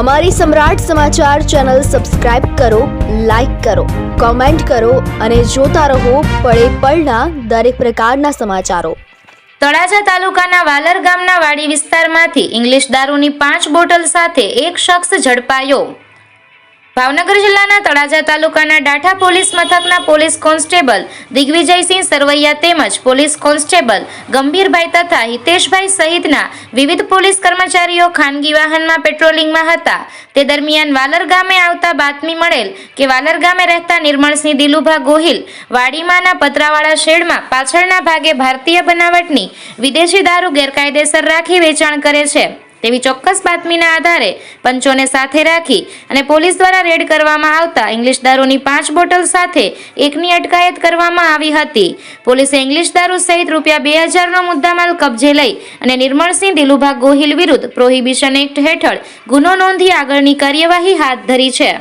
અમારી સમ્રાટ સમાચાર channel subscribe કરો, લાઇક કરો, કોમેન્ટ કરો અને જોતા રહો પળે પળના દરેક પ્રકારના સમાચારો. તળાજા તાલુકાના વાલર ગામના વાડી વિસ્તારમાંથી ઇંગ્લિશ દારૂની પાંચ બોટલ સાથે એક શખ્સ ઝડપાયો. ભાવનગર જિલ્લાના તળાજા તાલુકાના ડાઠા પોલીસ મથકના પોલીસ કોન્સ્ટેબલ દિગ્વિજયસિંહ સરવૈયા તેમજ પોલીસ કોન્સ્ટેબલ ગંભીરભાઈ તથા હિતેશભાઈ સહિતના વિવિધ પોલીસ કર્મચારીઓ ખાનગી વાહનમાં પેટ્રોલિંગમાં હતા. તે દરમિયાન વાલર ગામે આવતા બાતમી મળેલ કે વાલર ગામે રહેતા નિર્મળસિંહ દિલુભા ગોહિલ વાડીમાના પતરાવાળા શેડમાં પાછળના ભાગે ભારતીય બનાવટની વિદેશી દારૂ ગેરકાયદેસર રાખી વેચાણ કરે છે. તેવી ચોક્કસ બાતમીના આધારે પંચોને સાથે રાખી અને પોલીસ દ્વારા રેડ કરવામાં આવતા ઇંગ્લિશ દારૂની પાંચ બોટલ સાથે એકની અટકાયત કરવામાં આવી હતી. પોલીસે ઇંગ્લિશ દારૂ સહિત રૂપિયા બે હજારનો મુદ્દામાલ કબજે લઈ અને નિર્મળસિંહ દિલુભા ગોહિલ વિરુદ્ધ પ્રોહિબિશન એક્ટ હેઠળ ગુનો નોંધી આગળની કાર્યવાહી હાથ ધરી છે.